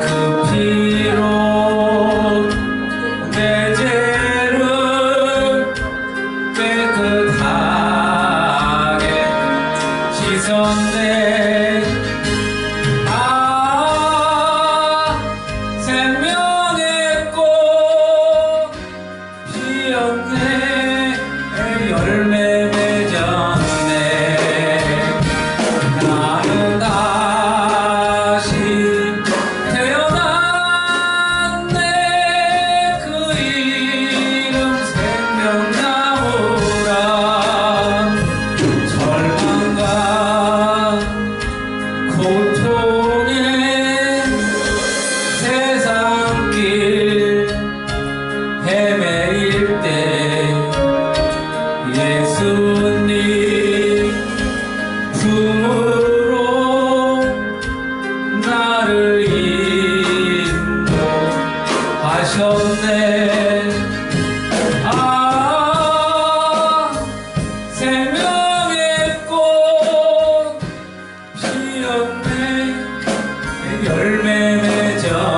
그 피로 내 죄를 깨끗하게 씻었네. 아 생명의 꽃 피었네. 열매 열매 맺었